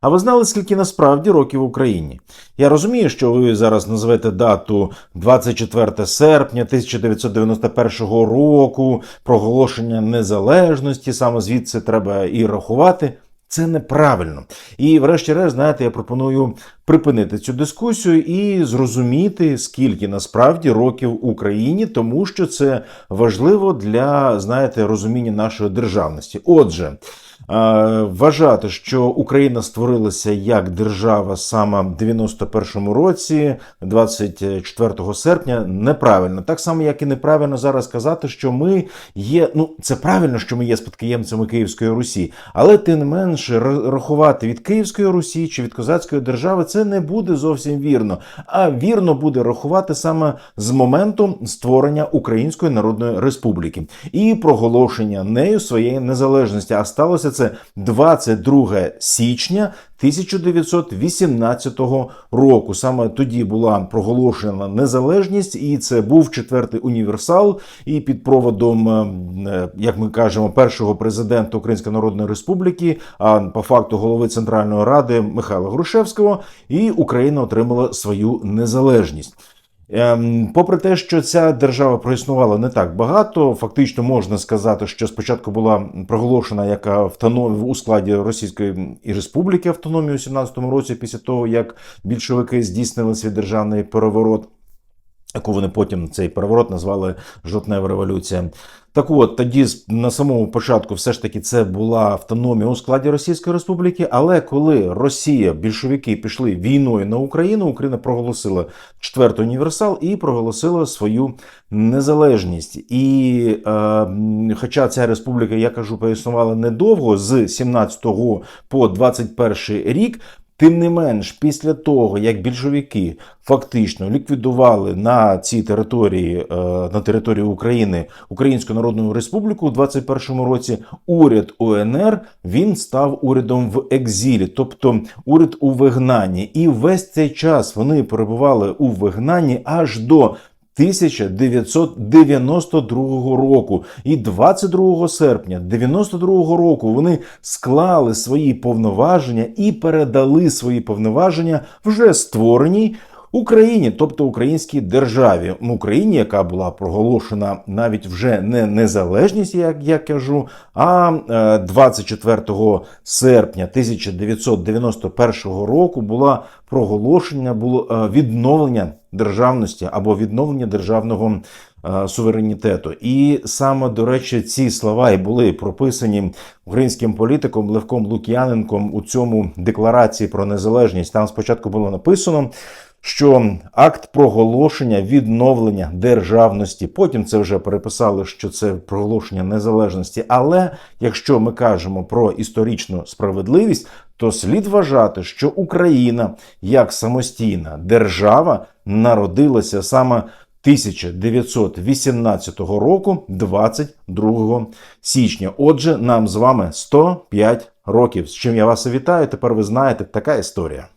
А ви знали, скільки насправді років в Україні? Я розумію, що ви зараз назвете дату 24 серпня 1991 року, проголошення незалежності, саме звідси треба і рахувати. Це неправильно. І, врешті-решт, знаєте, я пропоную припинити цю дискусію і зрозуміти, скільки насправді років Україні, тому що це важливо для знаєте розуміння нашої державності. Отже. Вважати, що Україна створилася як держава саме в 91-му році, 24 серпня, неправильно. Так само, як і неправильно зараз казати, що ми є. Ну, це правильно, що ми є спадкоємцями Київської Русі, але тим не менше рахувати від Київської Русі чи від козацької держави це не буде зовсім вірно. А вірно буде рахувати саме з моменту створення Української Народної Республіки і проголошення нею своєї незалежності. А сталося це 22 січня 1918 року. Саме тоді була проголошена незалежність, і це був четвертий універсал. І під проводом, е, як ми кажемо, першого президента Української Народної Республіки, а по факту голови Центральної Ради Михайла Грушевського, і Україна отримала свою незалежність. Ем, Попри те, що ця держава проіснувала не так багато, фактично можна сказати, що спочатку була проголошена як автоном у складі Російської і Республіки автономії у 17-му році, після того як більшовики здійснили свій державний переворот, яку вони потім цей переворот назвали Жовтнева революція. Так от тоді на самому початку все ж таки це була автономія у складі Російської Республіки. Але коли Росія, більшовики пішли війною на Україну, Україна проголосила четвертий універсал і проголосила свою незалежність. І е, хоча ця республіка, я кажу, поіснувала недовго з 17 по 21 рік. Тим не менш, після того, як більшовики фактично ліквідували на цій території, е, на території України Українську Народну Республіку у 21-му році, уряд УНР він став урядом в екзілі, тобто уряд у вигнанні. І весь цей час вони перебували у вигнанні аж до 1992 року. І 22 серпня 92 року вони склали свої повноваження і передали свої повноваження вже створеній Україні, тобто українській державі, Україні, яка була проголошена навіть вже не незалежність, як я кажу, а е, 24 серпня 1991 року була проголошення, було е, відновлення державності або відновлення державного е, суверенітету. І саме до речі, ці слова і були прописані українським політиком Левком Лук'яненком у цьому декларації про незалежність. Там спочатку було написано. Що акт проголошення відновлення державності, потім це вже переписали, що це проголошення незалежності. Але якщо ми кажемо про історичну справедливість, то слід вважати, що Україна як самостійна держава народилася саме 1918 року, 22 січня. Отже, нам з вами 105 років. З чим я вас вітаю. Тепер ви знаєте, така історія.